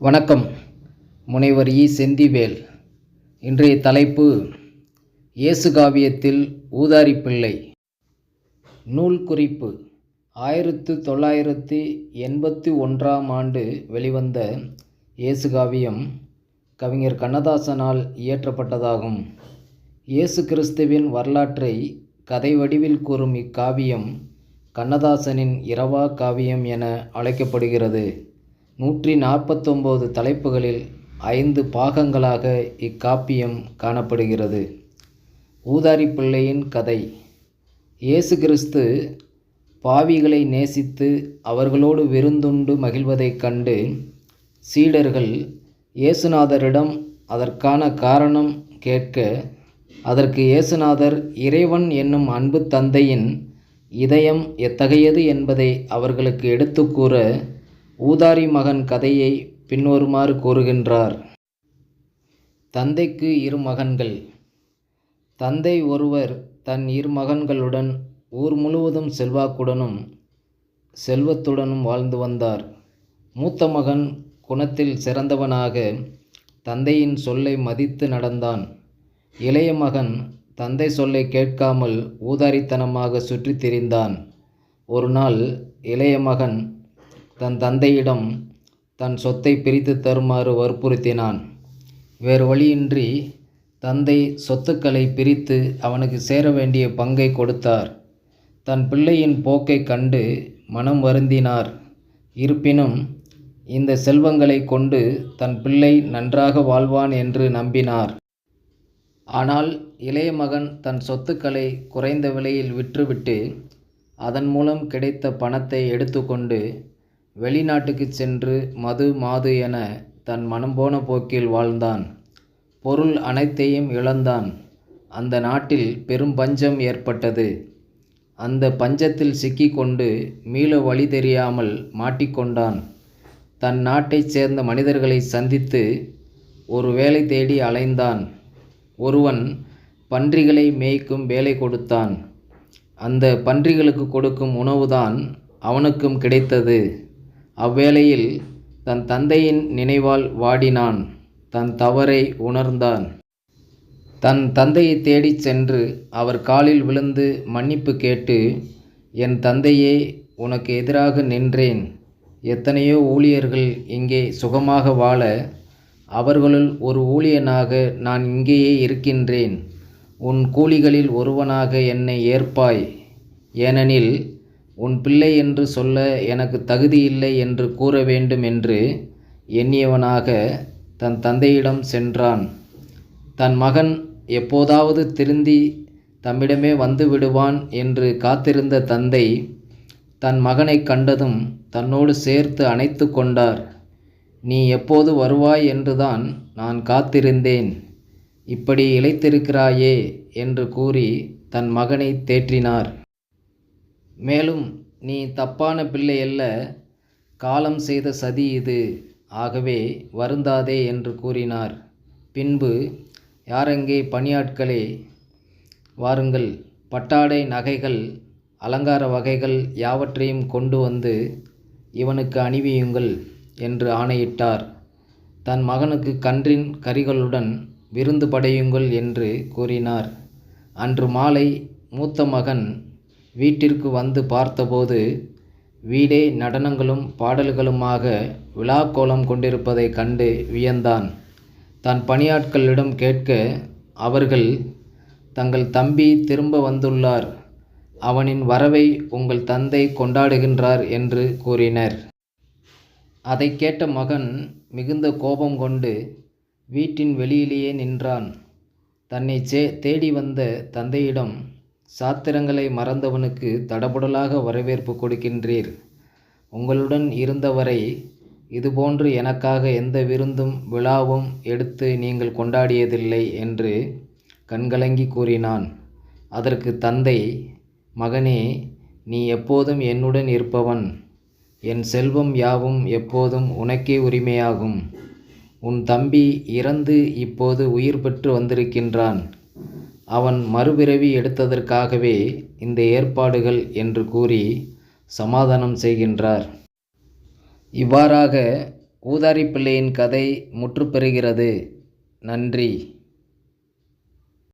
வணக்கம் முனைவர் இ. செந்திவேல். இன்றைய தலைப்பு இயேசு காவியத்தில் ஊதாரி பிள்ளை நூல் குறிப்பு ஆயிரத்து தொள்ளாயிரத்து எண்பத்தி ஒன்றாம் ஆண்டு வெளிவந்த இயேசு காவியம் கவிஞர் கண்ணதாசனால் இயற்றப்பட்டதாகும். இயேசு கிறிஸ்துவின் வரலாற்றை கதை வடிவில் கூறும் இக்காவியம் கண்ணதாசனின் இரவா காவியம் என அழைக்கப்படுகிறது. நூற்றி நாற்பத்தொம்போது தலைப்புகளில் ஐந்து பாகங்களாக இக்காப்பியம் காணப்படுகிறது. ஊதாரி பிள்ளையின் கதை. இயேசு கிறிஸ்து பாவிகளை நேசித்து அவர்களோடு விருந்துண்டு மகிழ்வதைக் கண்டு சீடர்கள் இயேசுநாதரிடம் அதற்கான காரணம் கேட்க அதற்கு இயேசுநாதர் இறைவன் என்னும் அன்பு தந்தையின் இதயம் எத்தகையது என்பதை அவர்களுக்கு எடுத்து கூற ஊதாரி மகன் கதையை பின்வருமாறு கூறுகின்றார். தந்தைக்கு இரு மகன்கள். தந்தை ஒருவர் தன் இரு மகன்களுடன் ஊர் முழுவதும் செல்வாக்குடனும் செல்வத்துடனும் வாழ்ந்து வந்தார். மூத்த மகன் குணத்தில் சிறந்தவனாக தந்தையின் சொல்லை மதித்து நடந்தான். இளைய மகன் தந்தை சொல்லை கேட்காமல் ஊதாரித்தனமாக சுற்றித் திரிந்தான். ஒரு நாள் இளைய மகன் தன் தந்தையிடம் தன் சொத்தை பிரித்து தருமாறு வற்புறுத்தினான். வேறு வழியின்றி தந்தை சொத்துக்களை பிரித்து அவனுக்கு சேர வேண்டிய பங்கை கொடுத்தார். தன் பிள்ளையின் போக்கை கண்டு மனம் வருந்தினார். இருப்பினும் இந்த செல்வங்களை கொண்டு தன் பிள்ளை நன்றாக வாழ்வான் என்று நம்பினார். ஆனால் இளைய மகன் தன் சொத்துக்களை குறைந்த விலையில் விற்றுவிட்டு அதன் மூலம் கிடைத்த பணத்தை எடுத்துக்கொண்டு வெளிநாட்டுக்கு சென்று மது மாது என தன் மனம் போன போக்கில் வாழ்ந்தான். பொருள் அனைத்தையும் இழந்தான். அந்த நாட்டில் பெரும் பஞ்சம் ஏற்பட்டது. அந்த பஞ்சத்தில் சிக்கிக்கொண்டு மீள வழி தெரியாமல் மாட்டிக்கொண்டான் தன் நாட்டைச் சேர்ந்த மனிதர்களை சந்தித்து ஒரு வேலை தேடி அலைந்தான். ஒருவன் பன்றிகளை மேய்க்கும் வேலை கொடுத்தான். அந்த பன்றிகளுக்கு கொடுக்கும் உணவுதான் அவனுக்கும் கிடைத்தது. அவ்வேளையில் தன் தந்தையின் நினைவால் வாடினான் தன் தவறை உணர்ந்தான். தன் தந்தையை தேடிச் சென்று அவர் காலில் விழுந்து மன்னிப்பு கேட்டு என் தந்தையே உனக்கு எதிராக நின்றேன். எத்தனையோ ஊழியர்கள் இங்கே சுகமாக வாழ அவர்களுள் ஒரு ஊழியனாக நான் இங்கேயே இருக்கின்றேன். உன் கூலிகளில் ஒருவனாக என்னை ஏற்பாய். ஏனெனில் உன் பிள்ளை என்று சொல்ல எனக்கு தகுதியில்லை என்று கூற வேண்டும் என்று எண்ணியவனாக தன் தந்தையிடம் சென்றான். தன் மகன் எப்போதாவது திருந்தி தம்மிடமே வந்து விடுவான் என்று காத்திருந்த தந்தை தன் மகனை கண்டதும் தன்னோடு சேர்த்து அணைத்து கொண்டார். நீ எப்போது வருவாய் என்றுதான் நான் காத்திருந்தேன். இப்படி இழைத்திருக்கிறாயே என்று கூறி தன் மகனை தேற்றினார். மேலும் நீ தப்பான பிள்ளையல்ல காலம் செய்த சதி இது. ஆகவே வருந்தாதே என்று கூறினார். பின்பு யாரெங்கே பணியாட்களே வாருங்கள். பட்டாடை நகைகள் அலங்கார வகைகள் யாவற்றையும் கொண்டு வந்து இவனுக்கு அணிவியுங்கள் என்று ஆணையிட்டார். தன் மகனுக்கு கன்றின் கரிகளுடன் விருந்து படையுங்கள் என்று கூறினார். அன்று மாலை மூத்த மகன் வீட்டிற்கு வந்து பார்த்தபோது வீடே நடனங்களும் பாடல்களுமாக விழாக்கோலம் கொண்டிருப்பதை கண்டு வியந்தான். தன் பணியாட்களிடம் கேட்க அவர்கள் தங்கள் தம்பி திரும்ப வந்துள்ளார். அவனின் வரவை உங்கள் தந்தை கொண்டாடுகின்றார் என்று கூறினர். அதை கேட்ட மகன் மிகுந்த கோபம் கொண்டு வீட்டின் வெளியிலேயே நின்றான். தன்னை சே தேடி வந்த தந்தையிடம் சாத்திரங்களை மறந்தவனுக்கு தடபுடலாக வரவேற்பு கொடுக்கின்றீர். உங்களுடன் இருந்தவரை இதுபோன்று எனக்காக எந்த விருந்தும் விழாவும் எடுத்து நீங்கள் கொண்டாடியதில்லை என்று கண்கலங்கி கூறினான். அதற்கு தந்தை மகனே நீ எப்போதும் என்னுடன் இருப்பவன். என் செல்வம் யாவும் எப்போதும் உனக்கே உரிமையாகும். உன் தம்பி இறந்து இப்போது உயிர் பெற்று வந்திருக்கின்றான். அவன் மறுபிறவி எடுத்ததற்காகவே இந்த ஏற்பாடுகள் என்று கூறி சமாதானம் செய்கின்றார். இவ்வாறாக ஊதாரி பிள்ளையின் கதை முற்றுப்பெறுகிறது. நன்றி.